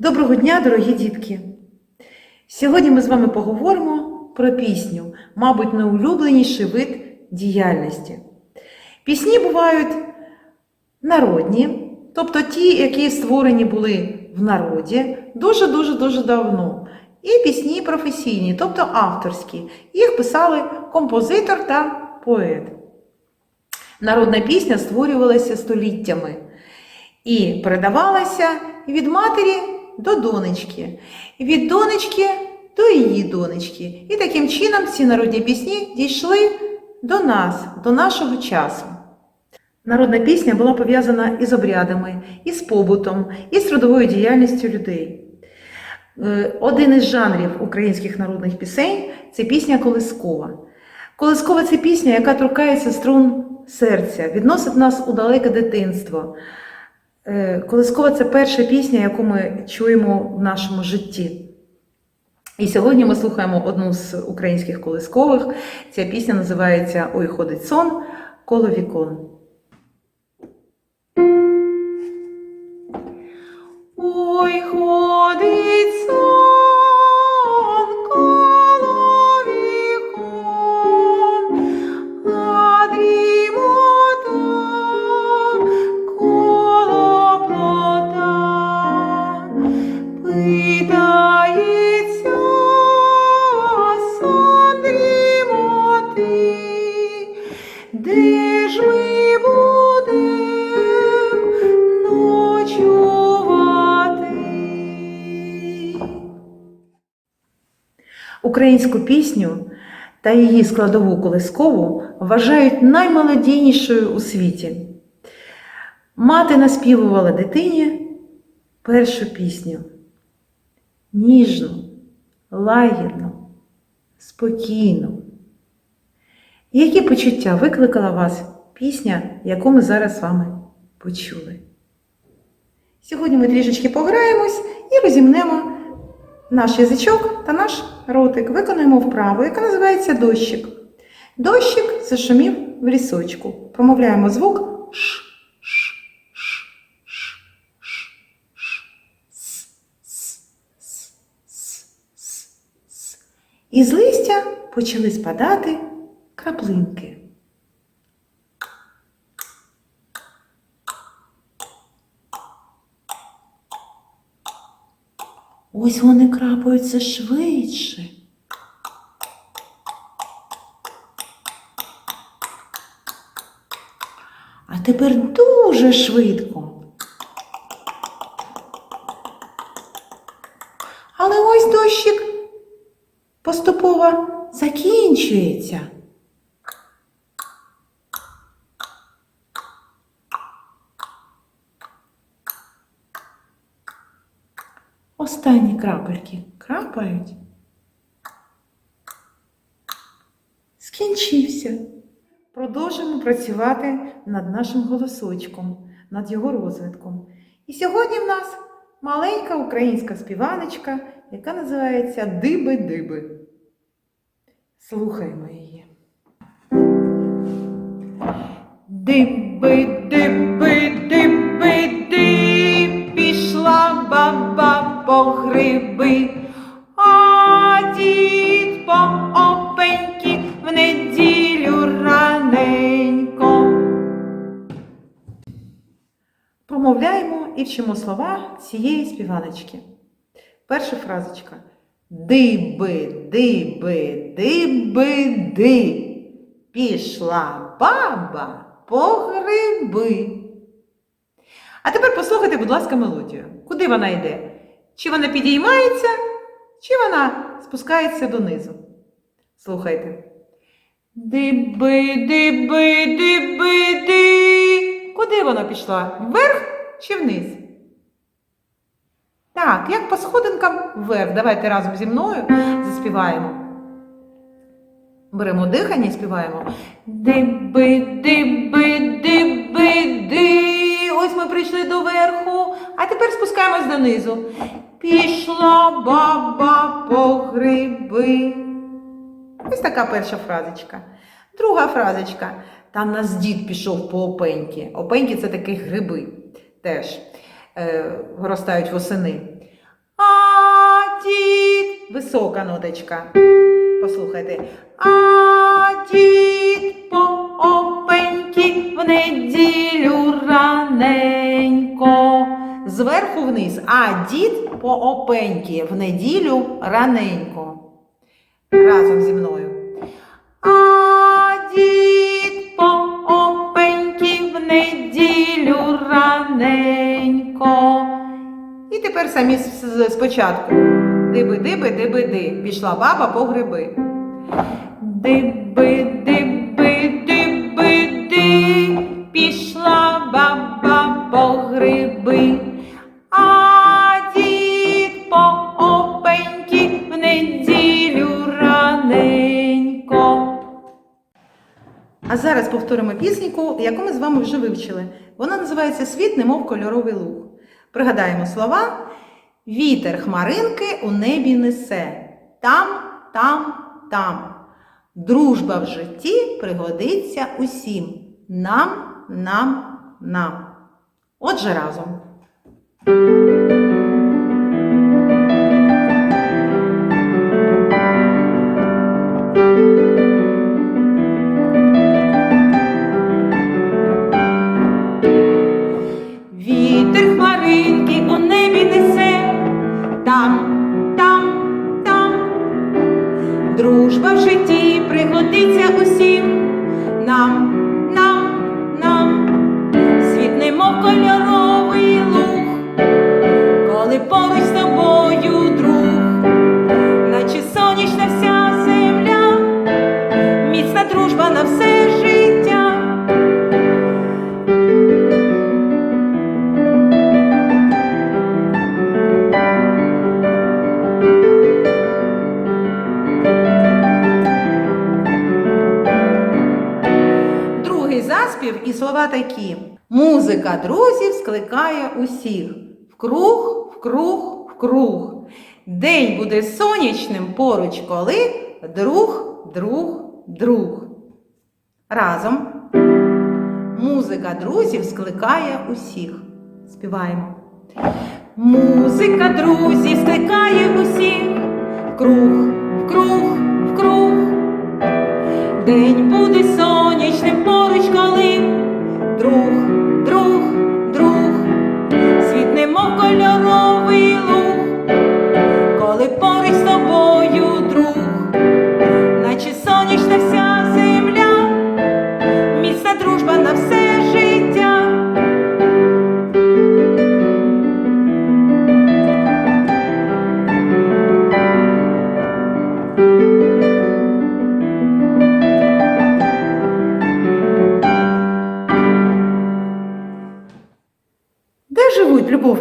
Доброго дня, дорогі дітки! Сьогодні ми з вами поговоримо про пісню, мабуть, найулюбленіший вид діяльності. Пісні бувають народні, тобто ті, які створені були в народі дуже-дуже дуже давно. І пісні професійні, тобто авторські. Їх писали композитор та поет. Народна пісня створювалася століттями і передавалася від матері до донечки, від донечки до її донечки. І таким чином ці народні пісні дійшли до нас, до нашого часу. Народна пісня була пов'язана із обрядами, із побутом, із трудовою діяльністю людей. Е, Один із жанрів українських народних пісень це пісня колискова. Колискова це пісня, яка торкається струн серця, відносить нас у далеке дитинство. Е, Колискова це перша пісня, яку ми чуємо в нашому житті. І сьогодні ми слухаємо одну з українських колискових. Ця пісня називається Ой, ходить сон коло вікон. Ой, ходить сон де ж ми будем ночувати? Українську пісню та її складову колискову вважають наймолодійнішою у світі. Мати наспівувала дитині першу пісню. Ніжну, лагідну, спокійну. Які почуття викликала вас пісня, яку ми зараз з вами почули? Сьогодні ми трішечки пограємось і розімнемо наш язичок та наш ротик. Виконуємо вправу, яка називається дощик. Дощик зашумів в лісочку. Промовляємо звук ш. І з листя почали спадати краплинки. Ось вони крапаються швидше. А тепер дуже швидко. Але ось дощик поступово закінчується. Останні крапельки крапають. Скінчився. Продовжуємо працювати над нашим голосочком, над його розвитком. І сьогодні в нас маленька українська співаночка, яка називається Диби-диби. Слухаймо її. Диби, цієї співаночки. Перша фразочка. Диби, диби, диби, ди. Пішла баба по гриби. А тепер послухайте, будь ласка, мелодію. Куди вона йде? Чи вона підіймається, чи вона спускається донизу? Слухайте. Диби, диби, диби, ди. Куди вона пішла? Вверх чи вниз? Так, як по сходинкам вверх. Давайте разом зі мною заспіваємо. Беремо дихання і співаємо. Диби, диби, диби, ди. Ось ми прийшли до верху, а тепер спускаємось донизу. Пішла баба по гриби. Ось така перша фразочка. Друга фразочка. Там нас дід пішов по опеньки. Опеньки це такі гриби теж виростають восени. висока ноточка. Послухайте. А дід по опеньки в неділю раненько. Зверху вниз. А дід по опеньки в неділю раненько. Разом зі мною. Самі спочатку. Диби, диби, диби, ди. Пішла баба по гриби. Диби, диби, диби, ди. Пішла баба по гриби. А дід по опеньки в неділю раненько. А зараз повторимо пісеньку, яку ми з вами вже вивчили. Вона називається Світ, немов кольоровий луг. Пригадаємо слова. Вітер хмаринки у небі несе. Там, там, там. Дружба в житті пригодиться усім. Нам, нам, нам. Отже разом. Заспів і слова такі. Музика друзів скликає усіх. В круг, в круг, в круг. День буде сонячним поруч, коли друг, друг, друг. Разом. Музика друзів скликає усіх. Співаємо. Музика друзів скликає усіх. В круг, в круг, в круг. День буде сонячним поруч, друг,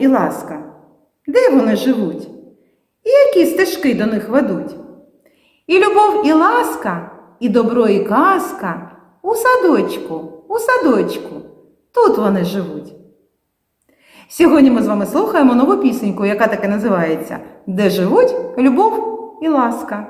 і ласка? Де вони живуть? І які стежки до них ведуть? І любов, і ласка, і добро, і казка у садочку, у садочку. Тут вони живуть. Сьогодні ми з вами слухаємо нову пісеньку, яка таки називається Де живуть любов і ласка.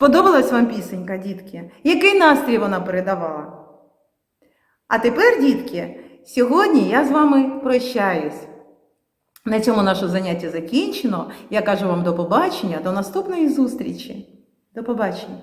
Сподобалась вам пісенька, дітки? Який настрій вона передавала? А тепер, дітки, сьогодні я з вами прощаюсь. На цьому наше заняття закінчено. Я кажу вам до побачення, до наступної зустрічі. До побачення.